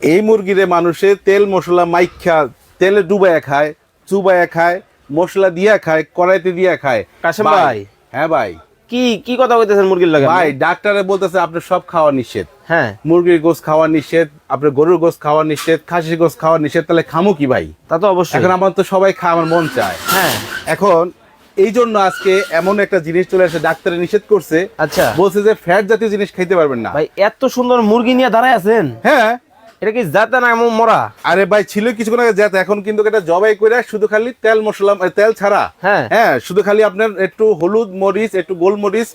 এই মুরগিরে মানুষে তেল মশলা মাইখা তেলে ডুবাইয়া খায় চুবাইয়া খায় মশলা দিয়া খায় কড়াইতে দিয়া খায়। কাশেম ভাই। হ্যাঁ ভাই। কি কি কথা কইতেছেন মুরগির লাগে ভাই ডাক্তারে বলতেছে আপনার সব খাওয়া নিষেধ। হ্যাঁ। মুরগির গোস খাওয়া নিষেধ আপনার গরুর গোস খাওয়া নিষেধ খাসির গোস খাওয়া নিষেধ তাহলে খামো কি ভাই? তা তো অবশ্যই। এখন আমার তো সবাই খাওয়া আমার মন চায়। হ্যাঁ। এখন এই জন্য আজকে এমন একটা জিনিস চলে আসে ডাক্তারে নিষেধ করছে। আচ্ছা। বলছে যে ফ্যাট জাতীয় জিনিস খাইতে পারবেন না। ভাই এত সুন্দর মুরগি নিয়ে দাঁড়ায় আছেন? হ্যাঁ। এটা কি জাতা না মরা? আরে ভাই ছিল কিছুক্ষণ আগে যেত এখন কিন্তু এটা জবাই করে শুধু খালি তেল মশলা তেল ছাড়া। হ্যাঁ। হ্যাঁ শুধু খালি আপনার একটু হলুদ মরিচ একটু গোলমরিচ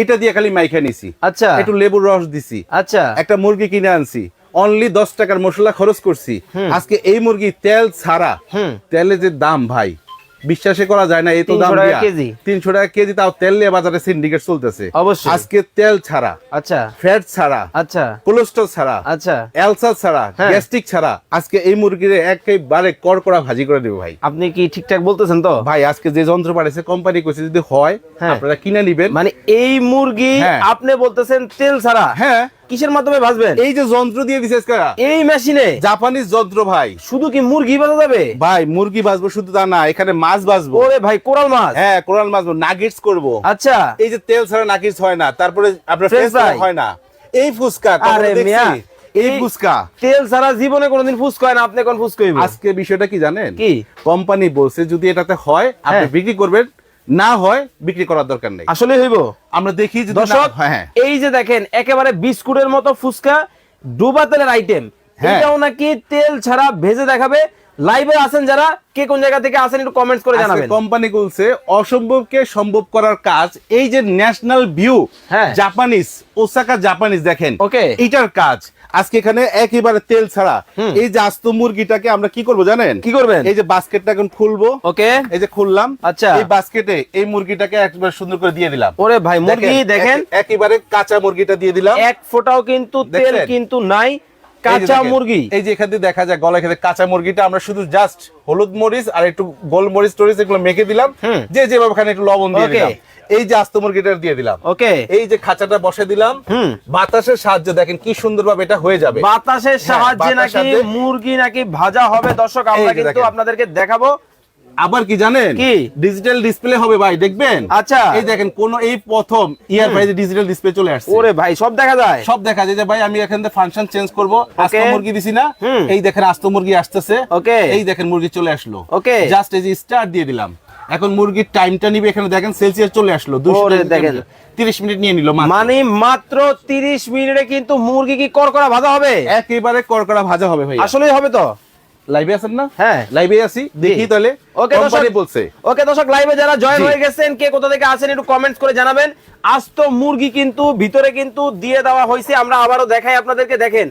এটা দিয়ে খালি মাইখা নিছি। আচ্ছা। একটু লেবুর রস দিছি। আচ্ছা। একটা মুরগি কিনে আনছি। অনলি দশ টাকার মশলা খরচ করছি। আজকে এই মুরগি তেল ছাড়া। তেলের তেলে যে দাম ভাই বিশ্বাসে করা যায় না এই তো দাম। কেজি। 300 টাকা কেজি তাও তেল নিয়ে বাজারে সিন্ডিকেট চলতেছে অবশ্যই। আজকে তেল ছাড়া আচ্ছা ফ্যাট ছাড়া আচ্ছা কোলেস্ট্রল ছাড়া আচ্ছা অ্যালসার ছাড়া। গ্যাস্ট্রিক ছাড়া আজকে এই মুরগির একেবারে কড়কড়া ভাজি করে দেবো ভাই আপনি কি ঠিকঠাক বলতেছেন তো ভাই আজকে যে যন্ত্র পাঠাইছে কোম্পানি কইছে যদি হয় হ্যাঁ। আপনারা কিনে নিবেন মানে এই মুরগি হ্যাঁ। আপনি বলতেছেন তেল ছাড়া হ্যাঁ কিসের মাধ্যমে ভাজবেন? এই যে যন্ত্র দিয়ে দিছে আজকে। এই মেশিনে? জাপানিজ যন্ত্র ভাই। শুধু কি মুরগি ভাজা যাবে? ভাই মুরগি বাজবো শুধু তা না এখানে মাছ বাজবো ওরে ভাই কোরাল মাছ? হ্যাঁ কোরাল মাছ নাগেটস করব। আচ্ছা। এই যে তেল ছাড়া নাগেটস হয় না তারপরে আপনার ফ্রেঞ্চ fry। হয় না। এই ফুচকা আরে মিয়া, এই ফুচকা। তেল ছাড়া জীবনে কোনোদিন ফুসক হয় না আপনি কোন ফুসক হইব আজকে বিষয়টা কি জানেন? কি? কোম্পানি বলছে যদি এটাতে হয় আপনি হ্যাঁ। বিক্রি করবেন না হয় বিক্রি করার দরকার নেই। আসলে হইব। আমরা দেখি দর্শক হ্যাঁ হ্যাঁ। এই যে দেখেন একেবারে বিস্কুটের মতো ফুচকা ডুবা তেলের আইটেম হ্যাঁ। এটাও নাকি তেল ছাড়া ভেজে দেখাবে। লাইভে আছেন যারা কে কোন জায়গা থেকে আসেন একটু কমেন্টস করে জানাবেন। কোম্পানি বলছে অসম্ভবকে সম্ভব করার কাজ এই যে ন্যাশনাল ভিউ হ্যাঁ। জাপানিজ ওসাকা জাপানিজ দেখেন ওকে এইটার কাজ। আজকে এখানে একেবারে তেল ছাড়া। এই যে আস্ত মুরগিটাকে আমরা কি করব জানেন? কি করবেন? এই যে বাস্কেটটা এখন খুলবো। ওকে। এই যে খুললাম। আচ্ছা। এই বাস্কেটে এই মুরগিটাকে একবার সুন্দর করে দিয়ে দিলাম। ওরে ভাই মুরগি দেখেন। একেবারে কাঁচা মুরগিটা দিয়ে দিলাম। এক ফোঁটাও কিন্তু তেল কিন্তু নাই। কাঁচা মুরগি। এই যে এখান দেখা যায় গলা খেতে কাঁচা মুরগিটা আমরা শুধু জাস্ট হলুদ মরিচ আর একটু গোল মরিচ টরিচ এগুলো মেখে দিলাম। যে যেভাবে খানে একটু লবণ দিয়ে দিলাম। এই যে আস্ত মুরগিটা দিয়ে দিলাম। ওকে এই যে খাঁচাটা বসে দিলাম। হুম। বাতাসের সাহায্যে দেখেন কি সুন্দরভাবে এটা হয়ে যাবে। বাতাসের সাহায্যে হ্যাঁ, নাকি সাহায্যে- মুরগি নাকি ভাজা হবে? দর্শক আমরা কিন্তু আপনাদেরকে দেখাবো। আবার কি জানেন? কি? ডিজিটাল ডিসপ্লে হবে ভাই দেখবেন? আচ্ছা। এই দেখেন কোন এই প্রথম ইয়ার প্রাইজে ডিজিটাল ডিসপ্লে চলে আসছে। ওরে ভাই সব দেখা যায়। সব দেখা যায় যে ভাই আমি এখান থেকে ফাংশন চেঞ্জ করব আস্ত মুরগি দিছি না। এই দেখেন আস্ত মুরগি আসতেছে। Okay. এই দেখেন মুরগি চলে আসলো। Okay. জাস্ট এই যে স্টার দিয়ে দিলাম। এখন মুরগির টাইমটা নিবে এখানে দেখেন সেলসিয়াস চলে আসলো। ওরে দেখেন। 30 মিনিট নিয়ে নিল মানে মাত্র 30 মিনিটে কিন্তু মুরগি কি করকরা ভাজা হবে? একেবারে করকরা ভাজা হবে ভাই আসলেই হবে তো? লাইভে আছেন না? হ্যাঁ। লাইভে আছি দেখি তাহলে ওকে দর্শক বলছে। ওকে দর্শক লাইভে যারা জয়েন হয়ে গেছেন কে কোথা থেকে আছেন একটু কমেন্টস করে জানাবেন। আস্ত মুরগি কিন্তু ভিতরে কিন্তু দিয়ে দেওয়া হয়েছে আমরা আবারও দেখাই আপনাদেরকে দেখেন।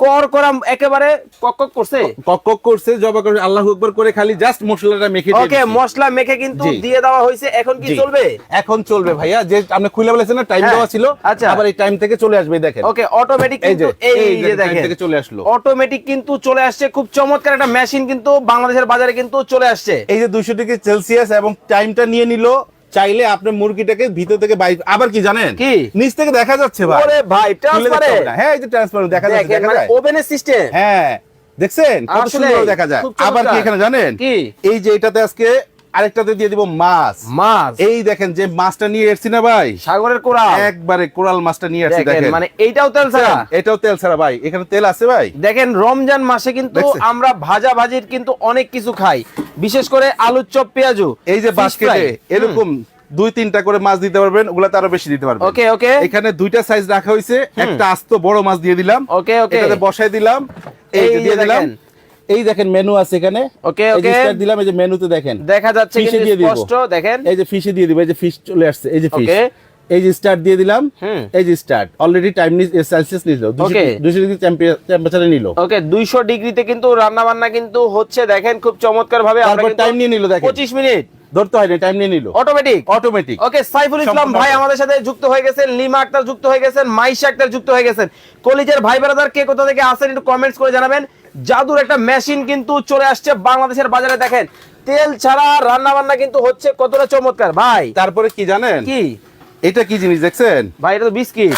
কর করা একেবারে কক করছে? কক কক করছে জবা করে আল্লাহ আকবার করে খালি জাস্ট মশলাটা মেখে ওকে মশলা মেখে কিন্তু দিয়ে দেওয়া হয়েছে। এখন কি চলবে? এখন চলবে ভাইয়া যে আপনি খুলে বলেছেন না টাইম হ্যাঁ। দেওয়া ছিল আচ্ছা। আবার এই টাইম থেকে চলে আসবে দেখেন। ওকে অটোমেটিক কিন্তু এই যে দেখেন। থেকে চলে আসলো। অটোমেটিক কিন্তু চলে আসছে। খুব চমৎকার একটা মেশিন কিন্তু বাংলাদেশের বাজারে কিন্তু চলে আসছে। এই যে দুইশো ডিগ্রি সেলসিয়াস এবং টাইমটা নিয়ে নিল চাইলে আপনার মুরগিটাকে ভিতর থেকে বাইরে আবার কি জানেন? কি? নিচ থেকে দেখা যাচ্ছে ভাই। ওরে ভাই ট্রান্সপারেন্ট হ্যাঁ এই যে ট্রান্সপারেন্ট দেখা যাচ্ছে দেখা মানে যায়। ওভেনের সিস্টেম হ্যাঁ দেখছেন? কত সুন্দর দেখা যায়। আবার কি এখানে জানেন? কি? এই যে এটাতে আজকে আরেকটাতে দিয়ে দিব মাছ। মাছ? এই দেখেন যে মাছটা নিয়ে এসছি না ভাই? সাগরের কোরা একবারে কোরাল মাছটা নিয়ে আসছি দেখেন মানে এইটাও তেল ছাড়া? এটাও তেল ছাড়া ভাই এখানে তেল আছে ভাই। দেখেন রমজান মাসে কিন্তু আমরা ভাজা ভাজির কিন্তু অনেক কিছু খাই। বিশেষ করে আলুর চপ পেঁয়াজু এই যে বাস্কেটে এরকম দুই তিনটা করে মাছ দিতে পারবেন ওগুলাতে আরও বেশি দিতে পারবেন। ওকে ওকে। এখানে দুইটা সাইজ রাখা হয়েছে একটা আস্ত বড় মাছ দিয়ে দিলাম ওকে, ওকে। এটাতে বসাই দিলাম এই দিয়ে দিলাম। এই দেখেন মেনু আছে এখানে। ওকে, ওকে। দিলাম এই যে মেনুতে দেখেন। দেখা যাচ্ছে কিন্তু দিয়ে দিব। স্পষ্ট দেখেন। এই যে ফিশে দিয়ে দিব এই যে ফিশ চলে আসছে এই যে ফিশ ওকে। এই যে স্টার্ট দিয়ে দিলাম। এই যে স্টার্ট অলরেডি টাইম সেলসিয়াস নিল ওকে। দুশো ডিগ্রি টেম্পারেচারে নিল। ওকে 200 ডিগ্রিতে কিন্তু রান্না বান্না কিন্তু হচ্ছে দেখেন খুব চমৎকার ভাবে আমরা কিন্তু টাইম নিয়ে নিল দেখেন। 25 মিনিট। ধরতে হয় না টাইম নিয়ে নিল। Automatic automatic okay Saiful Islam ভাই। আমাদের সাথে যুক্ত হয়ে গেছেন লিমা আক্তার যুক্ত হয়ে গেছেন মাইশা আক্তার যুক্ত হয়ে গেছেন। কলিজের ভাই ব্রাদার কে কোথা থেকে আসেন একটু কমেন্টস করে জানাবেন। জাদুর একটা মেশিন কিন্তু চলে আসছে বাংলাদেশের বাজারে দেখেন। তেল ছাড়া রান্না বান্না কিন্তু হচ্ছে কতটা চমৎকার। ভাই তারপরে কি জানেন? কি? এটা কি জিনিস দেখছেন? ভাই এটা তো বিস্কিট।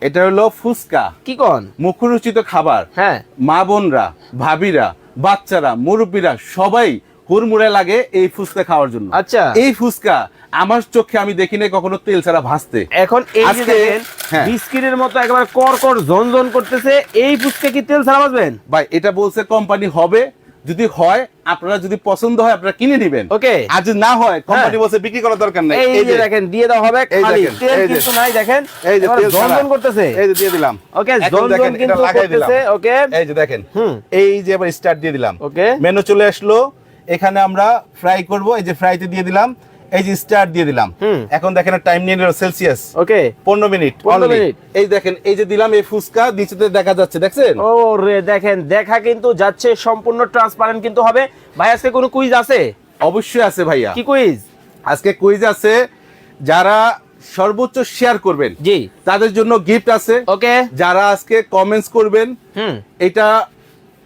এটা হলো ফুচকা। কি কন? মুখরুচিত খাবার। হ্যাঁ। মা বোনরা ভাবিরা বাচ্চারা মুরব্বীরা সবাই হুড়মুড়ে লাগে এই ফুচকা খাওয়ার জন্য। আচ্ছা। এই ফুচকা আমার চোখে আমি দেখি নাই কখনো তেল ছাড়া ভাসতে। এখন এই যে দেখেন হ্যাঁ। বিস্কিটের মতো একবার কর কর ঝনঝন করতেছে এই ফুচকা কি তেল ছাড়া বাজবেন ভাই এটা বলছে কোম্পানি হবে যদি হয় আপনারা যদি পছন্দ হয় আপনারা কিনে নেবেন। ওকে। আর যদি না হয় কোম্পানি বলছে বিক্রি করার দরকার নাই। এই যে দেখেন দিয়ে দেওয়া হবে খালি। তেল। কিন্তু নাই দেখেন। এই যে তেল। ঝনঝন করতেছে। এই যে দিয়ে দিলাম। ওকে ঝনঝন কিন্তু লাগাই দিলাম। করতেছে ওকে। এই যে দেখেন হুম। এই যে আবার স্টার্ট দিয়ে দিলাম। ওকে। মেনু চলে আসলো। এখানে আমরা ফ্রাই করব এই যে ফ্রাইতে দিয়ে দিলাম। এই যে স্টার্ট দিয়ে দিলাম। এখন দেখেন টাইম নিয়ে নিল সেলসিয়াস ওকে। পনেরো মিনিট 15 only। মিনিট। এই দেখেন এই যে দিলাম এই ফুচকা নিচেতে দেখা যাচ্ছে দেখছেন? ও রে দেখেন দেখা কিন্তু যাচ্ছে সম্পূর্ণ ট্রান্সপারেন্ট কিন্তু হবে। ভাই আজকে কোনো কুইজ আছে? অবশ্যই আছে ভাইয়া। কি কুইজ আজকে কুইজ আছে যারা সর্বোচ্চ শেয়ার করবেন। জি। তাদের জন্য গিফট আছে। ওকে। যারা আজকে কমেন্টস করবেন হুম। এটা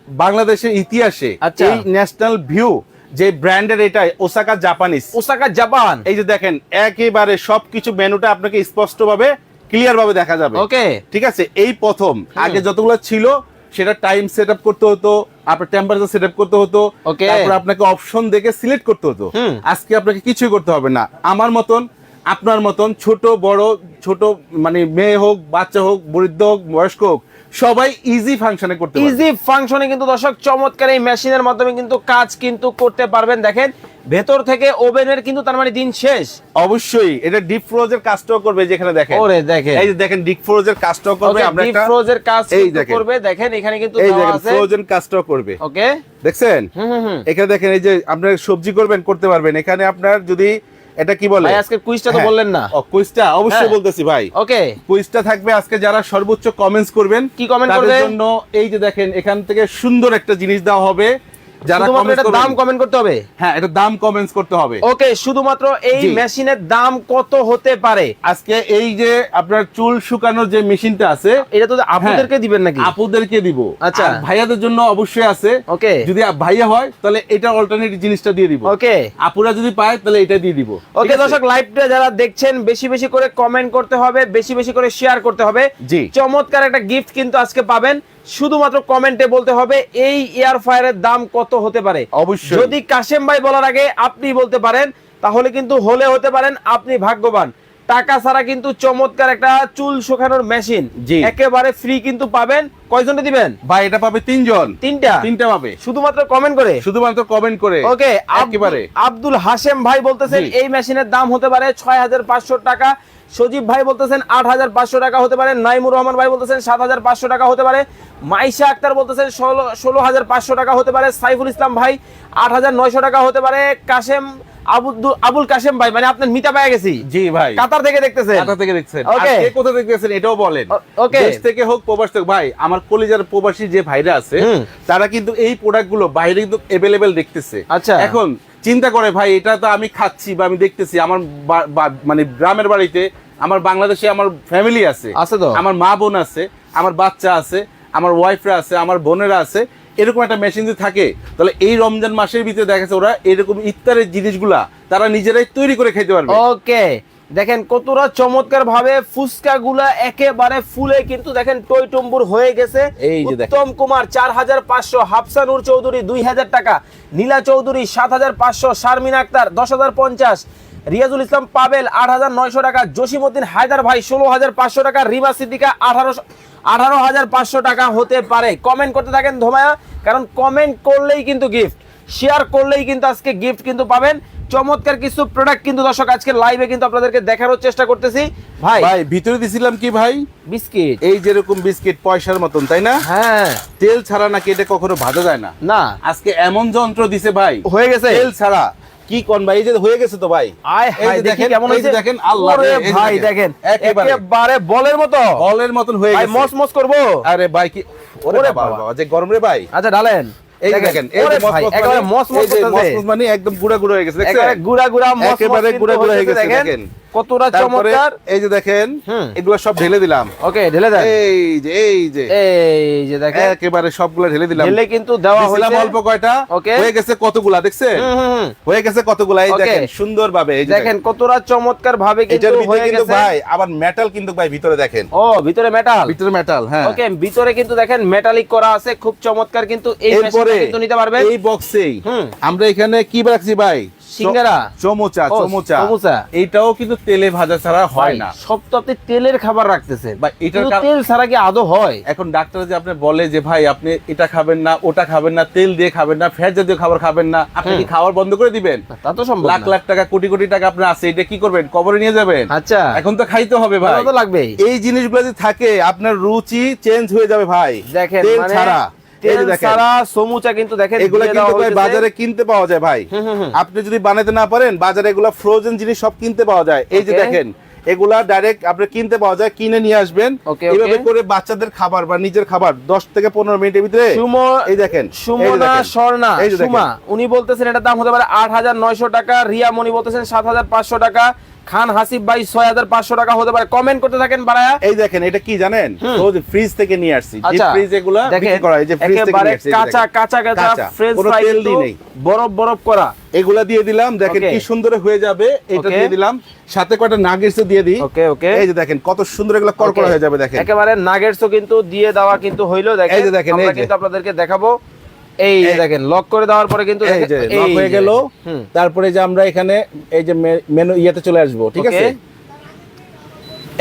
বাংলাদেশের ইতিহাসে আচ্ছা। এই ন্যাশনাল ভিউ যে ব্র্যান্ডের এটা ওসাকা জাপানিস ওসাকা জাপান এই যে দেখেন একেবারে সবকিছু মেনুটা আপনাকে স্পষ্ট ভাবে ক্লিয়ার ভাবে দেখা যাবে। ওকে ঠিক আছে? এই প্রথম আগে যতগুলো ছিল সেটা টাইম সেট আপ করতে হতো আপনার টেম্পারেচার সেট আপ করতে হতো তারপর আপনাকে অপশন দেখে সিলেক্ট করতে হতো। আজকে আপনাকে কিছুই করতে হবে না। আমার মতন আপনার মতন ছোট বড় ছোট মানে মেয়ে হোক বাচ্চা হোক বৃদ্ধ হোক বয়স্ক হোক সবাই ইজি ফাংশনে করতে ইজি ফাংশনে কিন্তু দর্শক চমৎকার এই মেশিনের মাধ্যমে কিন্তু কাজ কিন্তু করতে পারবেন। দেখেন ভেতর থেকে ওভেনের কিন্তু তার মানে দিন শেষ। অবশ্যই এটা ডিপ ফ্রোজের কাজটাও করবে যেখানে দেখেন। ওরে দেখেন। এই যে দেখেন ডিপ ফ্রোজের কাজটাও করবে আমরা ডিপ ফ্রোজের কাজ করবে। দেখেন এখানে কিন্তু এই দেখেন ফ্রোজেন কাজটাও করবে। ওকে দেখছেন? হুম হুম হুম। এখানে দেখেন এই যে আপনার সবজি করবেন করতে পারবেন। এখানে আপনার যদি এটা কি বলে? আজকে কুইজটা তো হ্যাঁ। বললেন না। ও কুইজটা অবশ্যই হ্যাঁ। বলতেছি ভাই। ওকে। কুইজটা থাকবে আজকে যারা সর্বোচ্চ কমেন্টস করবেন কি কমেন্ট করবেন জন্য এই যে দেখেন এখান থেকে সুন্দর একটা জিনিস দেওয়া হবে। যারা দাম কমেন্ট করতে হবে? হ্যাঁ এটা দাম কমেন্টস করতে হবে। ওকে শুধুমাত্র এই মেশিনের দাম কত হতে পারে? আজকে এই যে আপনার চুল শুকানোর যে মেশিনটা আছে এটা তো আপুদেরকে দিবেন নাকি? আপুদেরকে দিব। আচ্ছা। ভাইয়াদের জন্য অবশ্যই আছে। ওকে যদি ভাইয়া হয় তাহলে এটা অল্টারনেটিভ জিনিসটা দিয়ে দিব। ওকে আপুরা যদি পায় তাহলে এটা দিয়ে দিব। ওকে? দর্শক লাইভটা যারা দেখছেন বেশি বেশি করে কমেন্ট করতে হবে বেশি বেশি করে শেয়ার করতে হবে। জি। চমৎকার একটা গিফট কিন্তু আজকে পাবেন। শুধুমাত্র কমেন্টে বলতে হবে এই এয়ার ফায়ারের দাম কত হতে পারে অবশ্যই। যদি কাশেম ভাই বলার আগে আপনি বলতে পারেন তাহলে কিন্তু হলে হতে পারেন আপনি ভাগ্যবান টাকা ছাড়া কিন্তু চমৎকার একটা চুল শুকানোর মেশিন। জি। একেবারে ফ্রি কিন্তু পাবেন। কয়জনকে দিবেন? ভাই এটা পাবে তিনজন। তিনটা? তিনটা পাবে। শুধুমাত্র কমেন্ট করে? শুধুমাত্র কমেন্ট করে। ওকে একেবারে। আব্দুল হাশেম ভাই বলতেছেন এই মেশিনের দাম হতে পারে ছয় হাজার পাঁচশো টাকা। সজীব ভাই বলতেছেন আট হাজার পাঁচশো টাকা হতে পারে। নাইমুর রহমান ভাই বলতেছেন সাত হাজার পাঁচশো টাকা হতে পারে। মাইশা আক্তার বলতেছেন ষোলো ষোলো হাজার পাঁচশো টাকা হতে পারে। সাইফুল ইসলাম ভাই আট হাজার নয়শো টাকা হতে পারে। কাশেম আবুল কাশেম ভাই মানে আপনার মিতা পেয়ে গেছি জি ভাই কাতার থেকে দেখতেছেন কোথা থেকে দেখছেন ওকে। কে কোথা থেকে দেখছেন এটাও বলেন ওকে। দেশ থেকে হোক প্রবাস থেকে ভাই আমার কলিজার প্রবাসী যে ভাইরা আছে তারা কিন্তু এই প্রোডাক্টগুলো বাইরে কিন্তু এভেলেবেল দেখতেছে আচ্ছা। এখন চিন্তা করে ভাই এটা তো আমি খাচ্ছি বা আমি দেখতেছি আমার মানে গ্রামের বাড়িতে আমার বাংলাদেশে আমার ফ্যামিলি আছে আছে তো। আমার মা বোন আছে আমার বাচ্চা আছে আমার ওয়াইফরা আছে আমার বোনেরা আছে এরকম একটা মেশিন যদি থাকে তাহলে এই রমজান মাসের ভিতরে দেখা যাচ্ছে ওরা এরকম ইফতারের জিনিসগুলা তারা নিজেরাই তৈরি করে খেতে পারবে ওকে দেখেন কতটা চমৎকার ভাবে ফুচকা গুলা একেবারে ফুলে কিন্তু দেখেন টই টম্বুর হয়ে গেছে। উত্তম কুমার চার হাজার পাঁচশো হাফসানুর চৌধুরী দুই হাজার টাকা নীলা চৌধুরী সাত হাজার পাঁচশো শারমিন আক্তার দশ হাজার পঞ্চাশ রিয়াজুল ইসলাম পাবেল আট হাজার নয়শো টাকা জসিমউদ্দিন হায়দার ভাই ষোলো হাজার পাঁচশো টাকা রিমা সিদ্দিকা আঠারোশো আঠারো হাজার পাঁচশো টাকা হতে পারে। কমেন্ট করতে থাকেন ধোমায়া কারণ কমেন্ট করলেই কিন্তু গিফট শেয়ার করলেই কিন্তু আজকে গিফট কিন্তু পাবেন। চমৎকার কিছু প্রোডাক্ট কিন্তু দর্শক আজকে লাইভে কিন্তু আপনাদেরকে দেখানোর চেষ্টা করতেছি। ভাই ভাই ভিতরে দিছিলাম কি ভাই? বিস্কিট। এই যেরকম বিস্কিট পয়সার মতন তাই না? হ্যাঁ। তেল ছাড়া নাকি এটা কখনো ভাজা যায় না? না। আজকে এমন যন্ত্র দিছে ভাই। হয়ে গেছে। তেল ছাড়া। কি কোন ভাই? এই যে হয়ে গেছে তো ভাই। আয় হায় দেখি কেমন হইছে দেখেন আল্লাহ ভাই দেখেন একেবারে বলের মতো। বলের মতন হয়ে ভাই গেছে। মস মস করব। আরে ভাই কি ওরে বাবা যে গরম রে ভাই। আচ্ছা ডালেন এই দেখেন। মস একেবারে মানে- মস মস মানে একদম গুড়া গুড়া হয়ে গেছে একেবারে গুড়া গুড়া মস একেবারে গুড়া গুড়া হয়ে গেছে, দেখেন। কতটা চমৎকার। এই যে দেখেন এগুলো সব ঢেলে দিলাম। ওকে ঢেলে দেন। এই যে এই যে। এই যে দেখেন। একেবারে সবগুলো ঢেলে দিলাম। ঢেলে কিন্তু দেওয়া অল্প কয়টা. হয়ে গেছে কতগুলা দেখছেন। হয়ে গেছে কতগুলা এই দেখেন সুন্দর ভাবে এই দেখেন কতটা চমৎকার ভাবে কিন্তু হয়ে গেছে। ভাই আবার মেটাল কিন্তু ভাই ভিতরে দেখেন। ও ভিতরে মেটাল ভিতরে মেটাল হ্যাঁ। ওকে ভিতরে কিন্তু দেখেন মেটালিক করা আছে খুব চমৎকার কিন্তু এই মেশিনটা কিন্তু নিতে পারবেন। এই বক্সেই আমরা এখানে কি রাখছি ভাই? সিঙ্গারা? চমচা ও, চমচা। চমচা। এইটাও কিন্তু তেলে ভাজা ছাড়া হয় না। সব তো আপনি তেলের খাবার রাখতেছেন বা কার- তেল ছাড়া কি আদৌ হয়? এখন ডাক্তার যে আপনি বলে যে ভাই আপনি এটা খাবেন না ওটা খাবেন না তেল দিয়ে খাবেন না ফ্যাট জাতীয় খাবার খাবেন না আপনি কি খাবার বন্ধ করে দিবেন? তা তো সম্ভব লাখ লাখ টাকা কোটি কোটি টাকা আপনার আছে এটা কি করবেন? কবরে নিয়ে যাবেন? আচ্ছা। এখন তো খাইতে হবে ভাই। তো লাগবেই। এই জিনিসগুলো যদি থাকে আপনার রুচি চেঞ্জ হয়ে যাবে ভাই। দেখেন তেল মানে ছাড়া। তেল ছাড়া সমুচা কিন্তু দেখেন এগুলা কিন্তু ভাই বাজারে কিনতে পাওয়া যায় ভাই। আপনি যদি বানাতে না পারেন বাজারে এগুলা ফ্রোজেন জিনিস সব কিনতে পাওয়া যায়। এই যে দেখেন এগুলা ডাইরেক্ট আপনি কিনতে পাওয়া যায় কিনে নিয়ে আসবেন। এইভাবে করে বাচ্চাদের খাবার বা নিজের খাবার 10 থেকে 15 মিনিটের ভিতরে সুমো- এই দেখেন সুমনা স্বর্ণা। সুমা উনি বলতেছেন এটার দাম হতে পারে আট হাজার নয়শো টাকা রিয়া মনি বলতেছেন সাত হাজার পাঁচশো টাকা খান হাসিব ভাই ছয় হাজার পাঁচশো টাকা হতে পারে। কমেন্ট করতে থাকেন বাড়ায়া। এই দেখেন এটা কি জানেন? ফ্রিজ থেকে নিয়ে আসছি। আচ্ছা ফ্রিজ এগুলা দেখেন করা এই যে ফ্রিজ থেকে কাঁচা কাঁচা কাঁচা ফ্রেঞ্চ ফ্রাই। বরফ বরফ করা। এগুলা দিয়ে দিলাম দেখেন কি সুন্দর হয়ে যাবে এটা দিয়ে দিলাম। সাথে কয়টা নাগেটস দিয়ে দিই। ওকে ওকে এই যে দেখেন কত সুন্দর এগুলো কড়কড়া হয়ে যাবে দেখেন। একেবারে নাগেটসও কিন্তু দিয়ে দেওয়া কিন্তু হইল দেখেন। এই যে দেখেন, আমরা কিন্তু আপনাদেরকে দেখাবো। এই দেখেন লক করে দেওয়ার পরে কিন্তু এই যে লক হয়ে গেল। তারপরে যে আমরা এখানে এই যে মেনু ইয়েতে চলে আসব ঠিক আছে?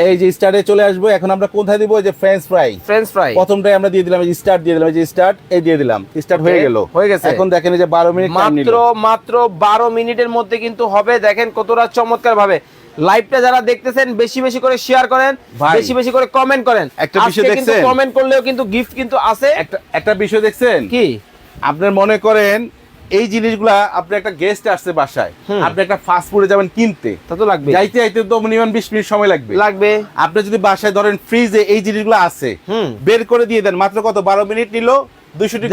এই যে স্টার্টে চলে আসব এখন আমরা কোথায় দিব? যে ফ্রেঞ্চ ফ্রাই ফ্রেঞ্চ ফ্রাই প্রথমটাই আমরা দিয়ে দিলাম এই স্টার্ট দিয়ে দিলাম এই যে স্টার্ট এই দিয়ে দিলাম। স্টার্ট হয়ে গেল। হয়ে গেছে। এখন দেখেন এই যে 12 মিনিট মাত্র মাত্র বারো মিনিটের মধ্যে কিন্তু হবে দেখেন কতটা চমৎকার ভাবে লাইভটা যারা দেখতেছেন বেশি বেশি করে শেয়ার করেন বেশি বেশি করে কমেন্ট করেন। একটা বিষয় দেখছেন? কমেন্ট করলেও কিন্তু গিফট কিন্তু আছে। একটা একটা বিষয় দেখছেন? কি? আপনার মনে করেন এই জিনিসগুলা আপনি একটা গেস্ট আসছে বাসায় আপনি একটা ফাস্ট ফুডে যাবেন কিনতে। তা তো লাগবে। যাইতে যাইতে তো মিনিমাম 20 মিনিট সময় লাগবে। লাগবে। আপনি যদি বাসায় ধরেন ফ্রিজে এই জিনিসগুলো আছে বের করে দিয়ে দেন মাত্র কত? 12 মিনিট নিল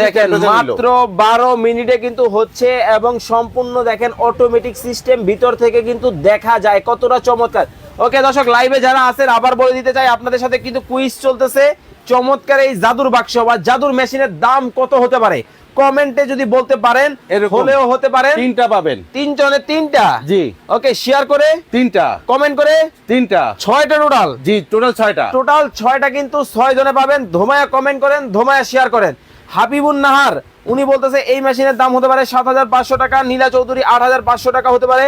দেখেন মাত্র বারো মিনিটে কিন্তু হচ্ছে এবং সম্পূর্ণ দেখেন অটোমেটিক সিস্টেম ভিতর থেকে কিন্তু দেখা যায় কতটা চমৎকার। ওকে দর্শক লাইভে যারা আছেন আবার বলে দিতে চাই আপনাদের সাথে কিন্তু কুইজ চলতেছে। চমৎকার এই জাদুর বাক্স বা জাদুর মেশিনের দাম কত হতে পারে? কমেন্টে যদি বলতে পারেন। হলেও হতে পারেন তিনটা পাবেন। তিনজনে তিনটা? জি। ওকে শেয়ার করে তিনটা। কমেন্ট করে তিনটা। ছয়টা টোটাল জি টোটাল ছয়টা। টোটাল ছয়টা কিন্তু ছয় জনে পাবেন। ধোমায়া কমেন্ট করেন ধোমায়া শেয়ার করেন। হাবিবুন নাহার উনি বলতেছে এই মেশিনের দাম হতে পারে সাত হাজার পাঁচশো টাকা নীলা চৌধুরী আট হাজার পাঁচশো টাকা হতে পারে।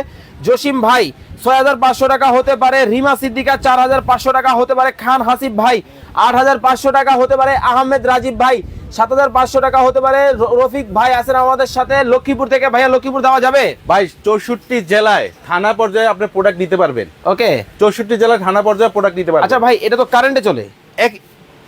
জসিম ভাই ছয় হাজার পাঁচশো টাকা হতে পারে। রিমা সিদ্দিকা চার হাজার পাঁচশো টাকা হতে পারে। খান হাসিব ভাই আট হাজার পাঁচশো টাকা হতে পারে আহমেদ রাজীব ভাই সাত হাজার পাঁচশো টাকা হতে পারে রফিক ভাই আছেন আমাদের সাথে। লক্ষ্মীপুর থেকে ভাইয়া লক্ষ্মীপুর দেওয়া যাবে? ভাই চৌষট্টি জেলায় থানা পর্যায়ে আপনি প্রোডাক্ট নিতে পারবেন। ওকে। চৌষট্টি জেলায় থানা পর্যায়ে প্রোডাক্ট নিতে পারবেন। আচ্ছা ভাই এটা তো কারেন্টে চলে। এক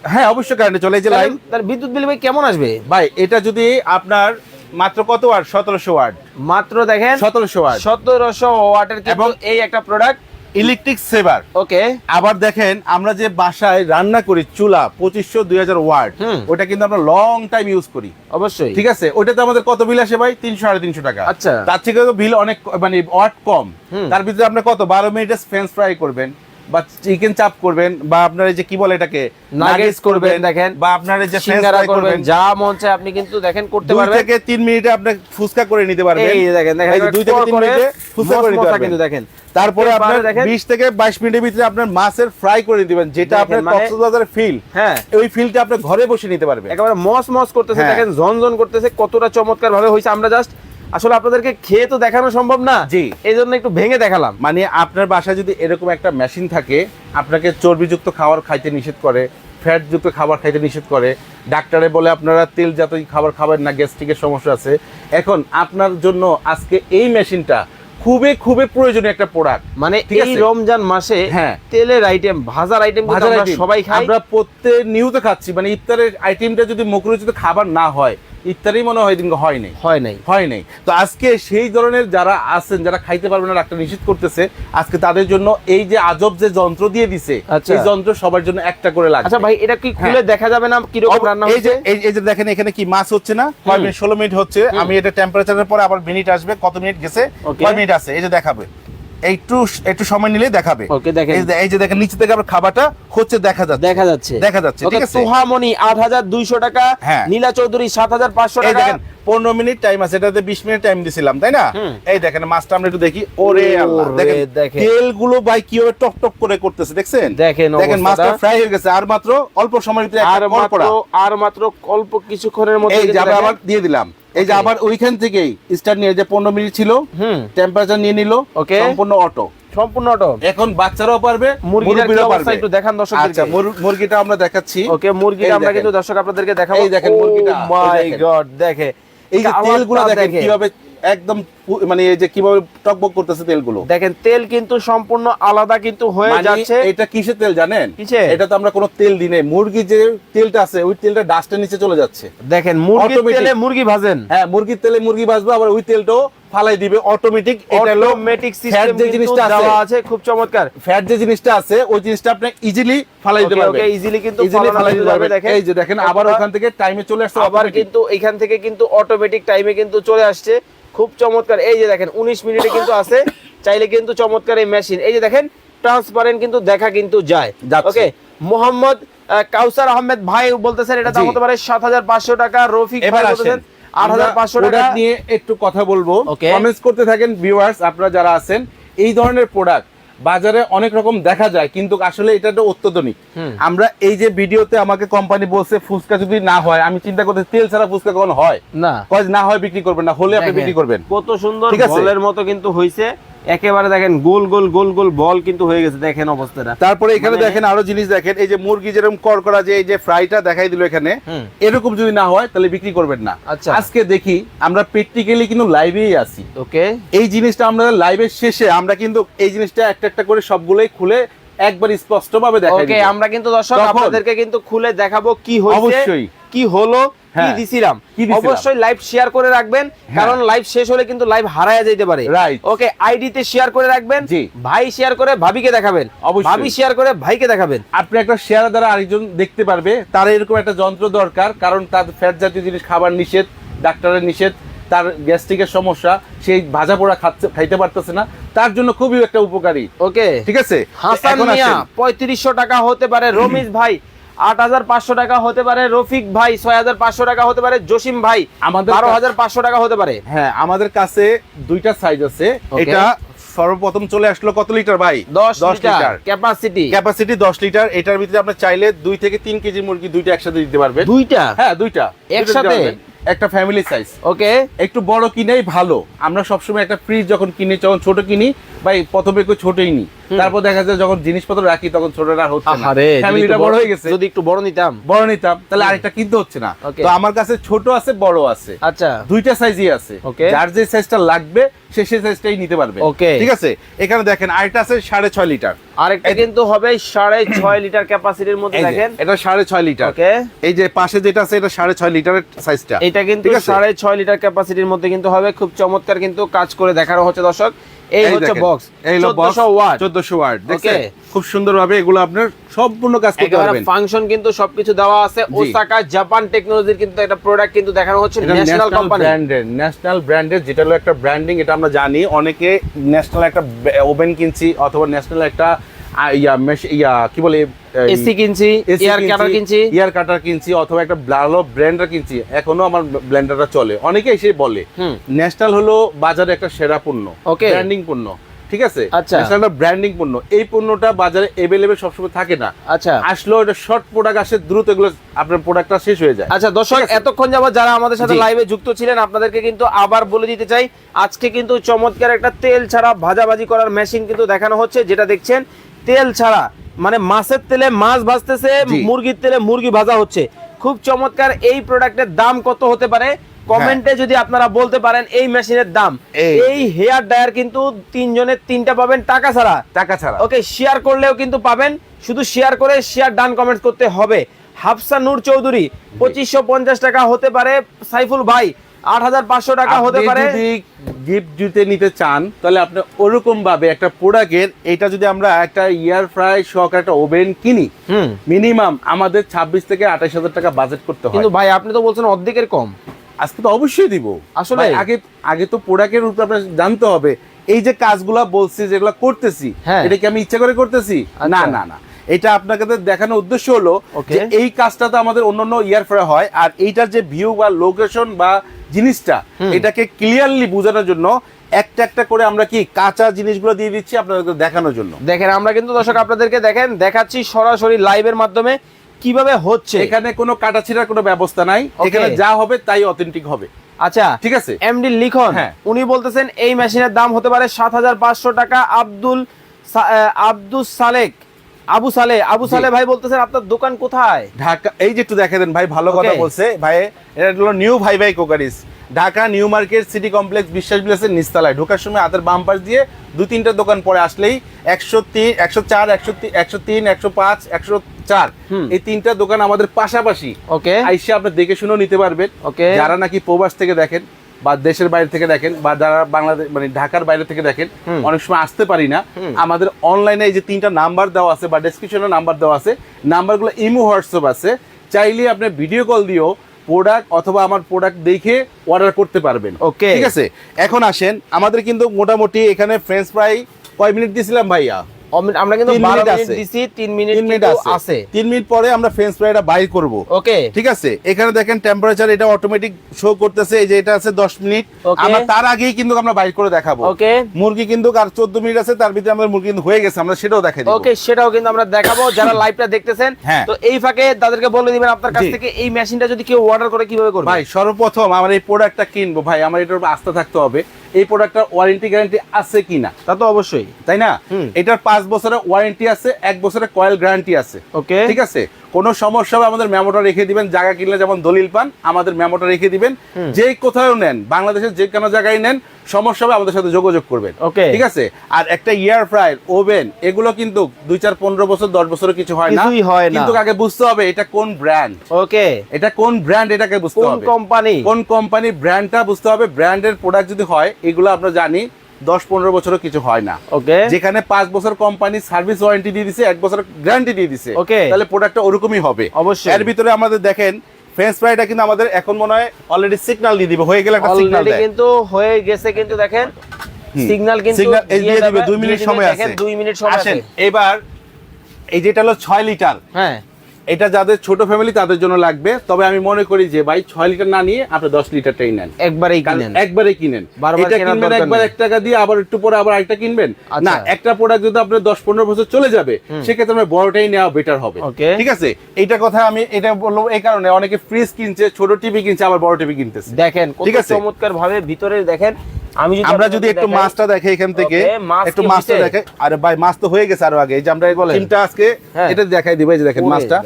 হ্যাঁ অবশ্যই কারেন্টে চলে। যে লাইন তার বিদ্যুৎ বিল ভাই কেমন আসবে? ভাই এটা যদি আপনার মাত্র কত ওয়াট সতেরোশো ওয়াট মাত্র দেখেন সতেরোশো ওয়াট সতেরোশো ওয়াটের এবং- এই একটা প্রোডাক্ট ইলেকট্রিক সেভার। ওকে। আবার দেখেন আমরা যে বাসায় রান্না করি চুলা পঁচিশশো দুই হাজার ওয়াট ওটা কিন্তু আমরা লং টাইম ইউজ করি। অবশ্যই। ঠিক আছে? ওটাতে আমাদের কত বিল আসে ভাই? তিনশো সাড়ে তিনশো টাকা। আচ্ছা। তার থেকে তো বিল অনেক মানে ওয়াট কম। তার ভিতরে আপনি কত? বারো মিনিটে ফ্রেঞ্চ ফ্রাই করবেন বা চিকেন চাপ করবেন বা আপনার এই যে কি বলে এটাকে? নাগেটস করবেন দেখেন। বা আপনার এই যে সিঙ্গারা করবেন যা মন চায় আপনি কিন্তু দেখেন করতে পারবেন। থেকে তিন মিনিটে আপনি ফুচকা করে নিতে পারবেন। এই দেখেন দেখেন এই যে দুই থেকে তিন করে মিনিটে ফুচকা করে নিতে পারবেন। কিন্তু দেখেন। তারপরে আপনার দেখেন। 20 থেকে 22 মিনিটের ভিতরে আপনার মাছের ফ্রাই করে দিবেন যেটা আপনার মানে- কক্সবাজারের ফিল হ্যাঁ। ওই ফিলটা আপনি ঘরে বসে নিতে পারবেন। একেবারে মস মস করতেছে হ্যাঁ। দেখেন ঝনঝন করতেছে কতটা চমৎকার ভাবে হয়েছে আমরা জাস্ট আসলে আপনাদেরকে খেয়ে তো দেখানো সম্ভব না। জি। এই জন্য একটু ভেঙে দেখালাম। মানে আপনার বাসায় যদি এরকম একটা মেশিন থাকে আপনাকে চর্বিযুক্ত খাবার খাইতে নিষেধ করে ফ্যাটযুক্ত খাবার খাইতে নিষেধ করে ডাক্তারে বলে আপনারা তেল জাতীয় খাবার খাবেন না গ্যাস্ট্রিকের সমস্যা আছে। এখন আপনার জন্য আজকে এই মেশিনটা খুবই খুবই প্রয়োজনীয় একটা প্রোডাক্ট মানে এই রমজান মাসে হ্যাঁ। তেলের আইটেম ভাজার আইটেম আমরা সবাই খাই। আমরা প্রত্যেক নিয়ত খাচ্ছি মানে ইফতারের আইটেমটা যদি মুখরোচিত খাবার না হয় ইফতারই মনে হয় দিন হয় নাই। হয় নাই। হয় নাই। তো আজকে সেই ধরনের যারা আছেন যারা খাইতে পারবে না ডাক্তার নিষেধ করতেছে আজকে তাদের জন্য এই যে আজব যে যন্ত্র দিয়ে দিছে আচ্ছা। এই যন্ত্র সবার জন্য একটা করে লাগবে। আচ্ছা ভাই এটা কি খুলে দেখা যাবে না কীরকম অব- রান্না হচ্ছে এই যে এই- যে দেখেন এখানে কি মাছ হচ্ছে না? কয় মিনিট ষোলো মিনিট হচ্ছে। আমি এটা টেম্পারেচারের পরে আবার মিনিট আসবে কত মিনিট গেছে? কয় মিনিট আছে এই যে দেখাবে। একটু একটু সময় নিলে দেখাবে। ওকে দেখেন। এই যে- দেখেন নিচে থেকে আবার খাবারটা হচ্ছে দেখা যাচ্ছে। দেখা যাচ্ছে। দেখা যাচ্ছে ঠিক আছে? হাজার দুইশো টাকা হ্যাঁ। নীলা চৌধুরী সাত হাজার পাঁচশো এই টাকা। দেখেন পনেরো মিনিট টাইম আছে এটাতে বিশ মিনিট টাইম দিছিলাম তাই না? এই দেখেন মাছটা আমরা একটু দেখি। ওরে আল্লাহ দেখেন। তেলগুলো ভাই কীভাবে টক টক করে করতেছে দেখছেন? দেখেন দেখেন মাছটা ফ্রাই হয়ে গেছে আর মাত্র অল্প সময়ের ভিতরে আর মাত্র আর মাত্র অল্প কিছুক্ষণের মধ্যে এই যে কিন্তু আবার দেখেন- আবার দিয়ে দিলাম। এই যে. আবার ওইখান থেকেই স্টার্ট নিয়ে যে পনেরো মিনিট ছিল টেম্পারেচার নিয়ে নিল ওকে সম্পূর্ণ অটো সম্পূর্ণ অটো এখন বাচ্চারাও পারবে মুরগিটার অবস্থা একটু দেখান আচ্ছা দর্শকদেরকে মুরগিটা আমরা দেখাচ্ছি। ওকে মুরগিটা আমরা কিন্তু দর্শক আপনাদেরকে দেখাবো। এই দেখেন মুরগিটা, মাই। গড দেখে। এই যে তেলগুলো দেখেন কীভাবে একদম মানে এই যে কীভাবে টকবক করতেছে তেলগুলো? দেখেন তেল কিন্তু সম্পূর্ণ আলাদা কিন্তু হয়ে মানে যাচ্ছে। এটা কিসের তেল জানেন? এটা তো আমরা কোনো তেল দিই মুরগি যে তেলটা আছে ওই তেলটা ডাস্টের নিচে চলে যাচ্ছে। দেখেন মুরগির তেলে মুরগি ভাজেন। হ্যাঁ মুরগির তেলে মুরগি আবার ওই তেলটাও ফালাই দিবে। অটোমেটিক এটা অটোমেটিক সিস্টেম যে জিনিসটা আছে। আছে খুব চমৎকার। ফ্যাট যে জিনিসটা আছে ওই জিনিসটা আপনি ইজিলি ফালাই দিতে ওকে পারবেন। ওকে ইজিলি কিন্তু ইজিলি ফালাই দিতে পারবে, পারবেন। দেখেন। এই যে দেখেন আবার ওখান থেকে টাইমে চলে আসছে আবার কিন্তু এখান থেকে কিন্তু অটোমেটিক টাইমে কিন্তু চলে আসছে। খুব চমৎকার। এই যে দেখেন 19 মিনিটে কিন্তু আছে। চাইলে কিন্তু চমৎকার এই মেশিন এই যে দেখেন ট্রান্সপারেন্ট কিন্তু দেখা কিন্তু যায়। ওকে মোহাম্মদ কাউসার আহমেদ ভাই বলতেছেন এটা দাম। হতে পারে 7500 টাকা। রফিক ভাই বলতেছেন আট হাজার পাঁচশো টাকা। নিয়ে একটু কথা বলব। কমেন্টস করতে থাকেন ভিউয়ার্স আপনারা যারা আছেন এই ধরনের প্রোডাক্ট বাজারে অনেক রকম দেখা যায় কিন্তু আসলে এটা একটা অত্যাধুনিক। আমরা এই যে ভিডিওতে আমাকে কোম্পানি বলছে ফুচকা যদি না হয় আমি চিন্তা করতে তেল ছাড়া ফুচকা কখন হয়? না। কয় না হয় বিক্রি করবেন না হলে আপনি বিক্রি করবেন। কত সুন্দর? বলের মতো কিন্তু হইছে। একেবারে দেখেন গোল গোল গোল গোল বল কিন্তু হয়ে গেছে দেখেন অবস্থাটা। তারপরে এখানে মানে- দেখেন আরও জিনিস দেখেন এই যে মুরগি যেরকম কর করা যে এই যে ফ্রাইটা দেখাই দিল এখানে এরকম যদি না হয় তাহলে বিক্রি করবেন না। আচ্ছা। আজকে দেখি আমরা প্র্যাকটিক্যালি কিন্তু লাইভেই আছি। ওকে। এই জিনিসটা আমরা লাইভের শেষে আমরা কিন্তু এই জিনিসটা একটা একটা করে সবগুলোই খুলে একবার স্পষ্ট ভাবে দেখাই ওকে আমরা কিন্তু দর্শক আপনাদেরকে কিন্তু খুলে দেখাবো কি হয়েছে। অবশ্যই। কি হলো? কি হ্যাঁ, দিছিলাম? অবশ্যই লাইভ শেয়ার করে রাখবেন কারণ লাইভ শেষ হলে কিন্তু লাইভ হারায় যেতে পারে। ওকে শেয়ার করে রাখবেন ভাই শেয়ার করে ভাবিকে দেখাবেন ভাবি শেয়ার করে ভাইকে দেখাবেন। আপনি একটা শেয়ার দ্বারা আরেকজন দেখতে পারবে তার এরকম একটা যন্ত্র দরকার কারণ তার ফ্যাট জাতীয় জিনিস খাবার নিষেধ ডাক্তারের নিষেধ তার গ্যাস্ট্রিকের সমস্যা সেই ভাজা পোড়া খাচ্ছে খাইতে পারতেছে না তার জন্য খুবই একটা উপকারী। ওকে ঠিক আছে? হাসান মিয়া পঁয়ত্রিশশো টাকা হতে পারে। রমিজ ভাই আট হাজার পাঁচশো টাকা হতে পারে রফিক ভাই ছয় হাজার পাঁচশো টাকা হতে পারে জসিম ভাই আমাদের বারো হাজার পাঁচশো টাকা হতে পারে। হ্যাঁ আমাদের কাছে দুইটা সাইজ আছে। এটা সর্বপ্রথম চলে আসলো কত লিটার ভাই? দশ দশ লিটার ক্যাপাসিটি ক্যাপাসিটি দশ লিটার এটার ভিতরে আপনি চাইলে দুই থেকে তিন কেজি মুরগি দুইটা একসাথে দিতে পারবেন। দুইটা? হ্যাঁ দুইটা। একসাথে? একটা ফ্যামিলি সাইজ ওকে একটু বড় কিনেই ভালো। আমরা সবসময় একটা ফ্রিজ যখন কিনি যখন ছোট কিনি ভাই প্রথমে একটু ছোটই নি। তারপর দেখা যায় যখন জিনিসপত্র রাখি তখন ছোটটা হচ্ছে না। ফ্যামিলিটা বড় হয়ে গেছে। যদি একটু বড় নিতাম। বড় নিতাম তাহলে আরেকটা কিনতে হচ্ছে না। তো আমার কাছে ছোট আছে বড় আছে। আচ্ছা। দুইটা সাইজই আছে। Okay. যার যে সাইজটা লাগবে সে সেই সাইজটাই নিতে পারবে। ওকে ঠিক আছে? এখানে দেখেন আরেকটা আছে সাড়ে ছয় লিটার আরেকটা কিন্তু হবে সাড়ে ছয় লিটার ক্যাপাসিটির মধ্যে দেখেন। এটা সাড়ে ছয় লিটার। ওকে। এই যে পাশে যেটা আছে এটা সাড়ে ছয় লিটারের সাইজটা এটা কিন্তু সাড়ে ছয় লিটার ক্যাপাসিটির মধ্যে কিন্তু হবে। খুব চমৎকার কিন্তু কাজ করে দেখানো হচ্ছে দর্শক। এই হচ্ছে বক্স এই হলো বক্স 1400 ওয়াট 1400 ওয়াট দেখছেন? খুব সুন্দরভাবে এগুলো আপনার সম্পূর্ণ কাজ করতে পারবেন। ফাংশন কিন্তু সবকিছু দেওয়া আছে। ওসাকা জাপান টেকনোলজির কিন্তু একটা প্রোডাক্ট কিন্তু দেখানো হচ্ছে ন্যাশনাল কোম্পানি ব্র্যান্ডের ন্যাশনাল ব্র্যান্ডের যেটা হলো একটা ব্র্যান্ডিং এটা আমরা জানি। অনেকে ন্যাশনাল একটা ওভেন কিনছি অথবা ন্যাশনাল একটা ইয়া ইয়া কি বলে এসি কিনছি এয়ার কাটার কিনছি। ইয়ার কাটার কিনছি অথবা একটা ভালো ব্র্যান্ডার কিনছি। এখনও আমার ব্লেন্ডারটা চলে। অনেকে এসে বলে ন্যাশনাল হলো বাজারে একটা সেরা পণ্য. ব্র্যান্ডিং পণ্য ঠিক আছে? আচ্ছা। ন্যাশনাল ব্র্যান্ডিং পণ্য। এই পণ্যটা বাজারে এভেলেবেল সবসময় থাকে না। আচ্ছা। আসলেও এটা শর্ট প্রোডাক্ট আসে দ্রুত এগুলো আপনার প্রোডাক্টটা শেষ হয়ে যায়। আচ্ছা দর্শক এতক্ষণ যাবত যারা আমাদের সাথে লাইভে যুক্ত ছিলেন আপনাদেরকে কিন্তু আবার বলে দিতে চাই আজকে কিন্তু চমৎকার একটা তেল ছাড়া ভাজাভাজি করার মেশিন কিন্তু দেখানো হচ্ছে যেটা দেখছেন তেল ছাড়া মানে মাছের তেলে মাছ ভাজতেছে মুরগির তেলে মুরগি ভাজা হচ্ছে। খুব চমৎকার এই প্রোডাক্টের দাম কত হতে পারে? কমেন্টে যদি আপনারা বলতে পারেন এই মেশিনের দাম। এই- হেয়ার ডায়ার কিন্তু তিনজনের তিনটা পাবেন টাকা ছাড়া। টাকা ছাড়া। ওকে শেয়ার করলেও কিন্তু পাবেন। শুধু শেয়ার করে শেয়ার ডান কমেন্ট করতে হবে। হাফসা নূর চৌধুরী পঁচিশশো পঞ্চাশ টাকা হতে পারে সাইফুল ভাই। আট হাজার পাঁচশো টাকা হতে পারে। যদি গিফট নিতে চান তাহলে আপনি ওরকম ভাবে একটা প্রোডাক্টের এটা যদি আমরা একটা ইয়ার ফ্রাই শখ একটা ওভেন কিনি মিনিমাম আমাদের ছাব্বিশ থেকে আঠাশ হাজার টাকা বাজেট করতে হয়। কিন্তু ভাই আপনি তো বলছেন অর্ধেকের কম। আজকে তো অবশ্যই দিব। আসলে? আগে আগে তো প্রোডাক্টের উপর আপনার জানতে হবে। এই যে কাজগুলা বলছি যেগুলো করতেছি হ্যাঁ। এটা কি আমি ইচ্ছা করে করতেছি? আচ্ছা। না না না। এটা আপনাকে দেখানোর উদ্দেশ্য হলো যে এই কাজটা তো আমাদের অন্যান্য ইয়ার ফ্রে হয় আর এইটার যে ভিউ বা লোকেশন বা জিনিসটা এটাকে ক্লিয়ারলি বোঝানোর জন্য একটা একটা করে আমরা কি কাঁচা জিনিসগুলো দিয়ে দিচ্ছি আপনাদেরকে দেখানোর জন্য। দেখেন আমরা কিন্তু দর্শক আপনাদেরকে দেখেন দেখাচ্ছি সরাসরি লাইভের মাধ্যমে কীভাবে হচ্ছে। এখানে কোনো কাটাছিড়ার কোনো ব্যবস্থা নাই এখানে যা হবে তাই অথেন্টিক হবে। আচ্ছা ঠিক আছে? এমডি লিখন হ্যাঁ। উনি বলতেছেন এই মেশিনের দাম হতে পারে সাত হাজার পাঁচশো টাকা আব্দুল আব্দুল সালেক। আবু সালে আবু সালে ভাই বলতেছেন আপনার দোকান কোথায়? ঢাকা এই যে একটু দেখে দেন ভাই ভালো কথা বলছে। ভাই এটা হলো নিউ ভাই ভাই কোকারিস Dhaka new market city complex বিশ্বাস বিলাসের নিস্তালায় ঢোকার সময় হাতের বাম পাশ দিয়ে দু তিনটা দোকান পরে আসলেই একশো তিন একশো চার একশো একশো তিন একশো পাঁচ একশো চার। এই তিনটা দোকান আমাদের পাশাপাশি ওকে আইসে আপনি দেখে শুনেও নিতে পারবেন। ওকে যারা নাকি প্রবাস থেকে দেখেন বা দেশের বাইরে থেকে দেখেন বা যারা বাংলাদেশ মানে ঢাকার বাইরে থেকে দেখেন অনেক সময় আসতে পারি না। আমাদের অনলাইনে এই যে তিনটা নাম্বার দেওয়া আছে বা ডেসক্রিপশনে নাম্বার দেওয়া আছে নাম্বারগুলো ইমো হোয়াটসঅ্যাপ আছে। চাইলে আপনি ভিডিও কল দিয়েও প্রোডাক্ট অথবা আমার প্রোডাক্ট দেখে অর্ডার করতে পারবেন। ওকে ঠিক আছে? এখন আসেন আমাদের কিন্তু মোটামুটি এখানে ফ্রেঞ্চ ফ্রাই কয় মিনিট দিয়েছিলাম ভাইয়া? আমরা কিন্তু তিন বারো মিনিট মিনিট আছে। দিছি তিন মিনিট কিন্তু আছে। আছে। তিন মিনিট পরে আমরা ফ্রেঞ্চ ফ্রাইটা বাই করব। ওকে ঠিক আছে? এখানে দেখেন টেম্পারেচার এটা অটোমেটিক শো করতেছে এই যে এটা আছে 10 মিনিট। আমরা তার আগেই কিন্তু আমরা বাইর করে দেখাবো। ওকে মুরগি কিন্তু আর 14 মিনিট আছে তার ভিতরে আমাদের মুরগি কিন্তু হয়ে গেছে আমরা সেটাও দেখাই দিব। ওকে সেটাও কিন্তু আমরা দেখাবো যারা লাইভটা দেখতেছেন হ্যাঁ। তো এই ফাঁকে তাদেরকে বলে দিবেন আপনার কাছ থেকে এই মেশিনটা যদি কেউ অর্ডার করে কীভাবে করবে? ভাই সর্বপ্রথম আমার এই প্রোডাক্টটা কিনবো। ভাই আমার এটার উপর আস্থা থাকতে হবে। এই প্রোডাক্টটার ওয়ারেন্টি গ্যারান্টি আছে কিনা? তা তো অবশ্যই। তাই না? এটার পাঁচ বছরের ওয়ারেন্টি আছে এক বছরের কয়েল গ্যারান্টি আছে। ওকে ঠিক আছে? কোনো সমস্যা হবে আমাদের মেমোটা রেখে দিবেন জায়গা কিনলে যেমন দলিল পান আমাদের মেমোটা রেখে দিবেন। যে কোথাও নেন বাংলাদেশের যে কোনো জায়গায় নেন সমস্যা হবে আমাদের সাথে যোগাযোগ করবেন। Okay. ঠিক আছে? আর একটা ইয়ার ফ্রায়ার ওভেন এগুলো কিন্তু দুই চার পনেরো বছর দশ বছর কিছু হয় না। হয় কিন্তু আগে বুঝতে হবে এটা কোন ব্র্যান্ড ওকে। এটা কোন ব্র্যান্ড এটাকে বুঝতে কোন হবে। কোম্পানি কোন কোম্পানি ব্র্যান্ডটা বুঝতে হবে ব্র্যান্ডের প্রোডাক্ট যদি হয় এগুলো আমরা জানি। দশ পনেরো বছরও কিছু হয় না। ওকে যেখানে পাঁচ বছর কোম্পানি সার্ভিস ওয়ারেন্টি দিয়ে দিছে এক বছর গ্যারান্টি দিয়ে দিছে। Okay. তাহলে প্রোডাক্টটা ওরকমই হবে। অবশ্যই। এর ভিতরে আমাদের দেখেন ফ্রেঞ্চ ফ্রাইটা কিন্তু আমাদের এখন মনে হয় অলরেডি সিগন্যাল দিয়ে দিবে হয়ে গেলে একটা সিগন্যাল দেয়। কিন্তু হয়ে গেছে কিন্তু দেখেন। সিগন্যাল কিন্তু সিগন্যাল এই দিয়ে দিবে দেবে, দুই মিনিট দিয়ে দিবে, সময় দেখেন আছে দুই মিনিট সময় আছে। এবার এই যেটা হলো ছয় লিটার হ্যাঁ। এটা যাদের ছোট ফ্যামিলি তাদের জন্য লাগবে। তবে আমি মনে করি যে ভাই ছয় লিটার না নিয়ে আপনি দশ লিটারটাই নেন। একবারেই কিনেন। একবারে কিনেন। এটা কিনবেন একবার এক টাকা দিয়ে আবার একটু পরে আবার একটা কিনবেন? আচ্ছা। না একটা প্রোডাক্ট যদি আপনার দশ পনেরো বছর চলে যাবে সেক্ষেত্রে আমরা বড়টাই নেওয়া বেটার হবে। ঠিক আছে? এইটা কথা আমি এটা বলব এই কারণে। অনেকে ফ্রিজ কিনছে ছোট টিভি কিনছে আবার বড় টিভি কিনতেছে। দেখেন ঠিক আছে। চমৎকার ভাবে ভিতরে দেখেন আমি আমরা যদি একটু মাছটা দেখে এখান থেকে একটু মাছটা দেখে। আরে ভাই মাছ তো হয়ে গেছে আরও আগে। এই যে আমরা বলেন। চিমটা আজকে হ্যাঁ। এটা দেখাই দিব এই যে দেখেন মাছটা।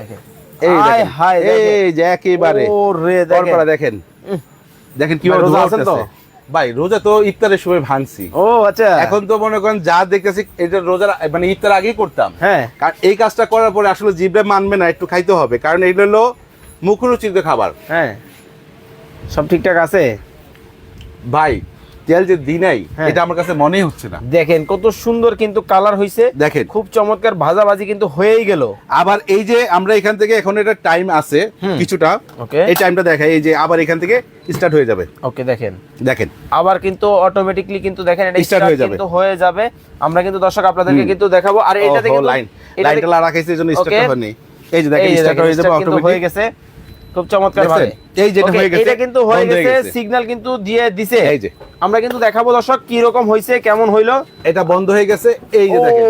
এই দেখেন। এই যে একেবারে। ওরে, দেখেন। দেখেন। দেখেন কি রোজা আছেন তো? ভাই রোজা তো ইফতারের সময় ভাঙছি ও আচ্ছা। এখন তো মনে করেন যা দেখতেছি এটা রোজার মানে ইফতার আগেই করতাম। হ্যাঁ। কারণ এই কাজটা করার পরে আসলে জিভে মানবে না একটু খাইতে হবে। কারণ এগুলো হলো মুখরুচিত খাবার। হ্যাঁ। সব ঠিকঠাক আছে? ভাই তেল যে দিই নাই হ্যাঁ। এটা আমার কাছে মনেই হচ্ছে না। দেখেন কত সুন্দর কিন্তু কালার হইছে। দেখেন। খুব চমৎকার ভাজাভাজি কিন্তু হয়েই গেল। আবার এই যে আমরা এখান থেকে এখন এটা টাইম আছে কিছুটা এই টাইমটা দেখাই এই যে আবার এখান থেকে স্টার্ট হয়ে যাবে। ওকে দেখেন। দেখেন। আবার কিন্তু অটোমেটিকলি কিন্তু দেখেন এটা স্টার্ট হয়ে যাবে। কিন্তু হয়ে যাবে। আমরা কিন্তু দর্শক আপনাদেরকে কিন্তু দেখাবো। আর এটাতে ওহো, কিন্তু লাইন লাইনটা লাড়া খাইছে এই স্টার্ট. হয়নি। এই যে দেখেন স্টার্ট হয়ে যাবে কিন্তু হয়ে গেছে। খুব চমৎকার ভাবে। এই যেটা হয়ে গেছে, এটা কিন্তু হয়ে গেছে। সিগন্যাল কিন্তু দিয়ে দিছে। এই যে। আমরা কিন্তু দেখাবো দর্শক কি রকম হইছে কেমন হইল। এটা বন্ধ হয়ে গেছে এই যে দেখেন।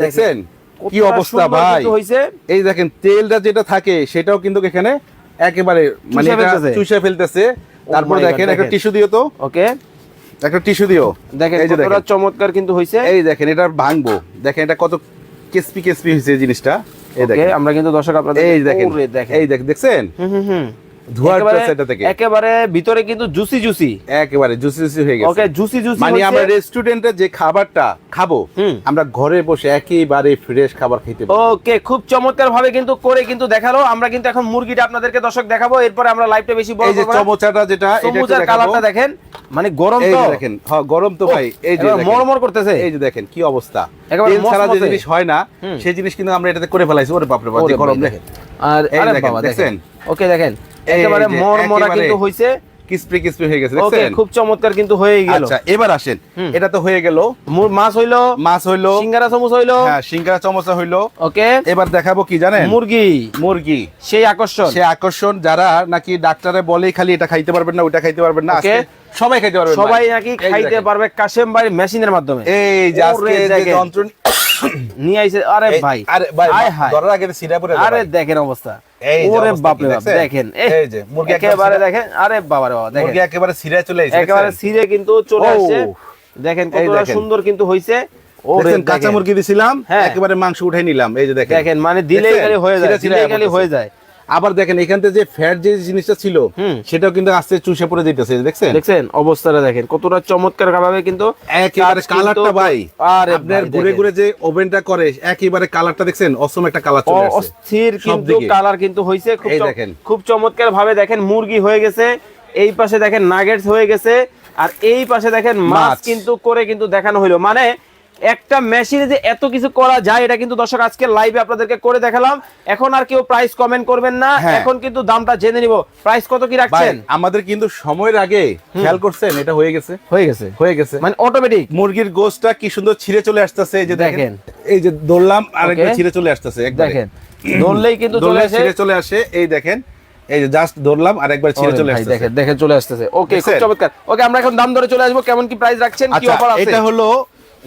দেখছেন? কি অবস্থা ভাই। হইছে। এই দেখেন তেলটা যেটা থাকে সেটাও কিন্তু এখানে একেবারে মানে চুষে ফেলতেছে। তারপর দেখেন একটা টিস্যু দিও তো। ওকে একটা টিস্যু দিও। দেখেন এই যে কতটা চমৎকার কিন্তু হইছে। এই দেখেন এটা ভাঙবো। দেখেন এটা কত কেসপি কেসপি হয়েছে জিনিসটা। এই দেখেন। আমরা কিন্তু দর্শক আপনাদের এই দেখেন। এই দেখেন দেখছেন? হুম হুম। একেবারে- থেকে। একেবারে ভিতরে কিন্তু জুসি জুসি একেবারে জুসি জুসি হয়ে গেছে। ওকে জুসি জুসি মানে আমরা রেস্টুরেন্টে যে খাবারটা খাব আমরা ঘরে বসে একেবারে ফ্রেশ খাবার খেতে ওকে খুব চমৎকার ভাবে কিন্তু করে কিন্তু দেখাল। আমরা কিন্তু এখন মুরগিটা আপনাদেরকে দর্শক দেখাবো। এরপরে আমরা লাইভটা বেশি বড় এই যে করব চমচাটা যেটা এটা। কালারটা দেখেন। মানে গরম তো। দেখেন হ্যাঁ গরম তো ভাই। এই যে। মরমর করতেছে। এই যে দেখেন কি অবস্থা। একেবারে তেল ছাড়া যে জিনিস হয় না। সেই জিনিস কিন্তু আমরা এটাতে করে ফেলাইছি। ওরে বাপরে বাপ গরম দেখেন। আর এই আরে দেখেন, বাবা দেখেন। ওকে দেখেন। একেবারে মরমরা কিন্তু হইছে। কিসপ্রি কিসপ্রি হয়ে গেছে ওকে খুব চমৎকার কিন্তু হয়েই গেল। আচ্ছা এবার আসেন। এটা তো হয়ে গেল। মাছ হইল মাছ হইল। সিঙ্গারা চামচ হইল। হ্যাঁ সিঙ্গারা চমচা হইল। ওকে। এবার দেখাবো কি জানেন? মুরগি। মুরগি। সেই আকর্ষণ। সে আকর্ষণ যারা নাকি ডাক্তারে বলে খালি এটা খাইতে পারবেন না ওটা খাইতে পারবেন না আজকে সবাই খাইতে পারবে সবাই নাকি খাইতে পারবে কাশেম ভাই মেশিনের মাধ্যমে। এই যে আজকে যে যন্ত্র নিয়ে আইছে আরে ভাই। আরে ভাই ধরার আগে সিরা পড়ে আরে দেখেন অবস্থা। ওরে বাপ রে বাপ দেখেন এই যে, মুরগি একেবারে সিধা। দেখেন আরে বাবা রে বাবা দেখেন। মুরগি একেবারে সিরা চলে একেবারে? সিরে কিন্তু চলে আসছে। দেখেন কতটা সুন্দর কিন্তু হইছে। কাঁচা মুরগি দিছিলাম হ্যাঁ। একেবারে মাংস উঠাই নিলাম এই যে দেখেন। দেখেন মানে দিলেই খালি হয়ে যায় দিলেই খালি হয়ে যায়। আবার দেখেন এখান থেকে যে ফ্যাট যে জিনিসটা ছিল সেটাও কিন্তু আস্তে চুষে পড়ে দিতেছে দেখছেন? দেখছেন? অবস্থাটা দেখেন কতটা চমৎকার ভাবে কিন্তু একেবারে কালারটা ভাই। আরে আপনার ঘুরে ঘুরে যে ওভেনটা করে একেবারে কালারটা দেখছেন? অসম একটা কালার চলে আসছে। অস্থির কিন্তু কালার কিন্তু হইছে খুব দেখেন। খুব চমৎকার ভাবে দেখেন মুরগি হয়ে গেছে এই পাশে দেখেন নাগেটস হয়ে গেছে আর এই পাশে দেখেন মাছ মাছ। কিন্তু করে কিন্তু দেখানো হইল। মানে একটা মেশিনে যে এত কিছু করা যায় এটা কিন্তু দর্শক আজকে লাইভে আপনাদেরকে করে দেখালাম। এখন আর কেউ প্রাইস কমেন্ট করবেন না। হ্যাঁ। এখন কিন্তু দামটা জেনে নিব। প্রাইস কত কি রাখছেন? আমাদের কিন্তু সময়ের আগে খেয়াল করছেন এটা হয়ে গেছে। হয়ে গেছে। হয়ে গেছে। মানে অটোমেটিক মুরগির গোশটা কি সুন্দর ছিঁড়ে চলে আসতেছে এই যে দেখেন। এই যে দৌড়লাম আর একবার. ছিঁড়ে চলে আসতেছে দেখেন। ধরলেই কিন্তু চলে আসে। ছিঁড়ে চলে আসে এই দেখেন। এই যে জাস্ট ধরলাম আর একবার ছিঁড়ে চলে ভাই, আসতেছে। দেখেন দেখেন চলে আসতেছে। ওকে খুব চমৎকার। ওকে আমরা এখন দাম ধরে চলে আসব কেমন কি প্রাইস রাখছেন কি আচ্ছা অফার আছে? এটা হলো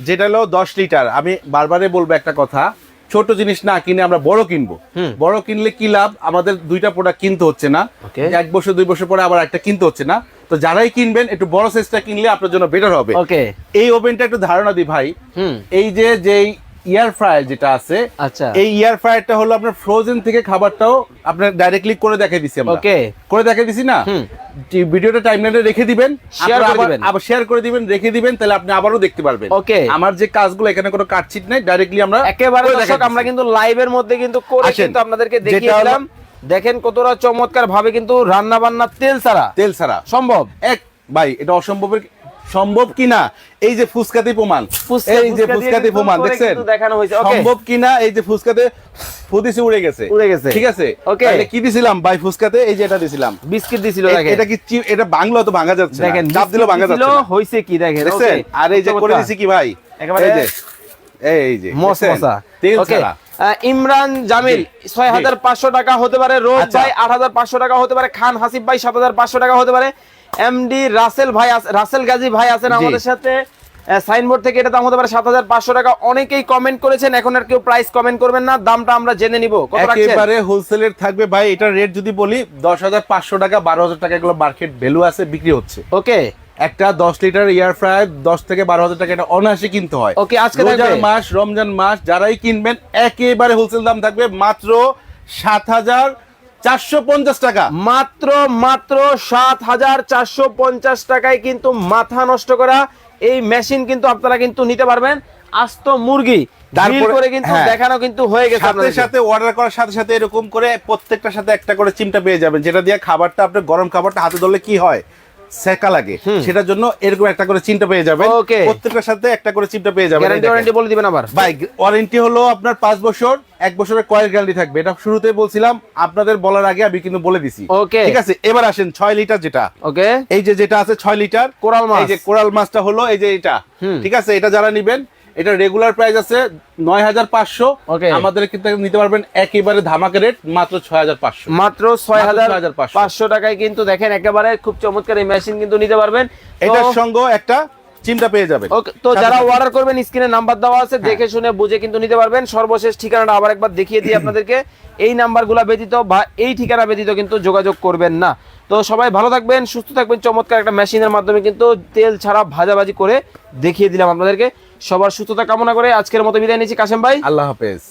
যেটা হলো দশ লিটার আমি বারবারে বলব একটা কথা ছোট জিনিস না কিনে আমরা বড় কিনবো। বড় কিনলে কি লাভ? আমাদের দুইটা প্রোডাক্ট কিনতে হচ্ছে না। এক বছর দুই বছর পরে আবার একটা কিনতে হচ্ছে না। তো যারাই কিনবেন একটু বড় সাইজটা কিনলে আপনার জন্য বেটার হবে। এই ওভেনটা একটু ধারণা দি ভাই। এই যে যেই ইয়ার ফ্রায়ার যেটা আছে আচ্ছা। এই ইয়ার ফ্রায়ারটা হলো আপনার ফ্রোজেন থেকে খাবারটাও আপনার ডাইরেক্টলি করে দেখে দিছি আমরা। ওকে করে দেখে দিছি না। ভিডিওটা টাইমলাইনে রেখে দিবেন আপনারা করে দিবেন। আবার শেয়ার করে দিবেন রেখে দিবেন তাহলে আপনি আবারও দেখতে পারবেন। Okay. আমার যে কাজগুলো এখানে কোনো কাটছিট নাই ডাইরেক্টলি আমরা একেবারে দর্শক আমরা। কিন্তু লাইভের মধ্যে কিন্তু করে কিন্তু আপনাদেরকে দেখিয়ে দিলাম। দেখেন কতটা চমৎকার ভাবে কিন্তু রান্না বান্না তেল ছাড়া। তেল ছাড়া। সম্ভব? এক ভাই এটা অসম্ভবের সম্ভব কিনা? এই যে ফুসকাতে প্রমাণ। এই যে ফুসকাতে প্রমাণ দেখছেন? দেখানো হয়েছে. সম্ভব কিনা? এই যে ফুসকাতে ফুদিছে উড়ে গেছে। উড়ে গেছে। ঠিক আছে? Okay. তাহলে কি দিছিলাম ভাই ফুসকাতে? এই যে এটা দিছিলাম। বিস্কিট দিছিল দেখেন। এটা কি এটা বাংলা তো ভাঙা যাচ্ছে দেখেন চাপ দিলেও ভাঙা যাচ্ছে না। হইছে কি দেখেন দেখছেন? আর এই যে করে দিছি কি ভাই? একেবারে এই যে। এই যে মস দেখছেন? মশা তেল ছাড়া। ইমরান জামিল ছয় হাজার পাঁচশো টাকা হতে পারে রোজ আচ্ছা। ভাই আট হাজার পাঁচশো টাকা হতে পারে খান হাসিফ ভাই সাত হাজার পাঁচশো টাকা হতে পারে। এমডি রাসেল ভাই রাসেল গাজী ভাই আছেন আমাদের সাথে। সাইনবোর্ড থেকে এটা দাম হতে পারে সাত হাজার পাঁচশো টাকা। অনেকেই কমেন্ট করেছেন এখন আর কেউ প্রাইস কমেন্ট করবেন না। দামটা আমরা জেনে নিব। একেবারে হোলসেলের থাকবে। ভাই এটার রেট যদি বলি দশ হাজার পাঁচশো টাকা বারো হাজার টাকা এগুলো মার্কেট ভ্যালু আছে বিক্রি হচ্ছে। ওকে একটা দশ লিটার এয়ার ফ্রায়ার দশ থেকে বারো হাজার টাকা এটা অনায়াসে কিনতে হয়। ওকে আজকে রোজার মাস রমজান মাস যারাই কিনবেন একেবারে হোলসেল দাম থাকবে মাত্র সাত হাজার চারশো পঞ্চাশ টাকা। মাত্র মাত্র সাত হাজার চারশো পঞ্চাশ টাকায় কিন্তু মাথা নষ্ট করা এই মেশিন কিন্তু আপনারা কিন্তু নিতে পারবেন। আস্ত মুরগি। করে কিন্তু হ্যাঁ। দেখানো কিন্তু হয়ে গেছে সাথে সাথে অর্ডার করার সাথে সাথে এরকম করে প্রত্যেকটার সাথে একটা করে চিমটা পেয়ে যাবেন। যেটা দিয়ে খাবারটা আপনার গরম খাবারটা হাতে ধরলে কি হয়? সেকা লাগে। সেটার জন্য এরকম একটা করে চিন্তা পেয়ে যাবেন। প্রত্যেকটার সাথে একটা করে চিন্তা পেয়ে যাবেন গ্যারান্টি ওয়ারেন্টি বলে দিবেন আবার। ভাই ওয়ারেন্টি হলো আপনার পাঁচ বছর এক বছরের কয়েল গ্যারান্টি থাকবে। এটা শুরুতে বলছিলাম আপনাদের বলার আগে আমি কিন্তু বলে দিছি। ওকে। ঠিক আছে এবার আসেন ছয় লিটার যেটা। ওকে। এই যে যেটা আছে ছয় লিটার কোরাল মাছ। এই যে কোরাল মাছটা হলো এই যে এটা। ঠিক আছে এটা যারা নিবেন এটা রেগুলার প্রাইস আছে নয় হাজার পাঁচশো. আমাদের কিন্তু নিতে পারবেন একেবারে ধামাকা রেট মাত্র ছয় হাজার পাঁচশো। মাত্র ছয় হাজার 6,500 পাঁচশো। টাকায় কিন্তু দেখেন একেবারে খুব চমৎকার এই মেশিন কিন্তু নিতে পারবেন। এটার সঙ্গে একটা চিমটা পেয়ে যাবেন। ওকে তো যারা অর্ডার করবেন স্ক্রিনে নাম্বার দেওয়া আছে হ্যাঁ। দেখে শুনে বুঝে কিন্তু নিতে পারবেন। সর্বশেষ ঠিকানাটা আবার একবার দেখিয়ে দিই আপনাদেরকে। এই নাম্বারগুলো ব্যতীত বা এই ঠিকানা ব্যতীত কিন্তু যোগাযোগ করবেন না। তো সবাই ভালো থাকবেন সুস্থ থাকবেন। চমৎকার একটা মেশিনের মাধ্যমে কিন্তু তেল ছাড়া ভাজাভাজি করে দেখিয়ে দিলাম আপনাদেরকে। সবার সুস্থতা কামনা করে আজকের মতো বিদায় নিচ্ছি কাশেম ভাই। আল্লাহ হাফেজ।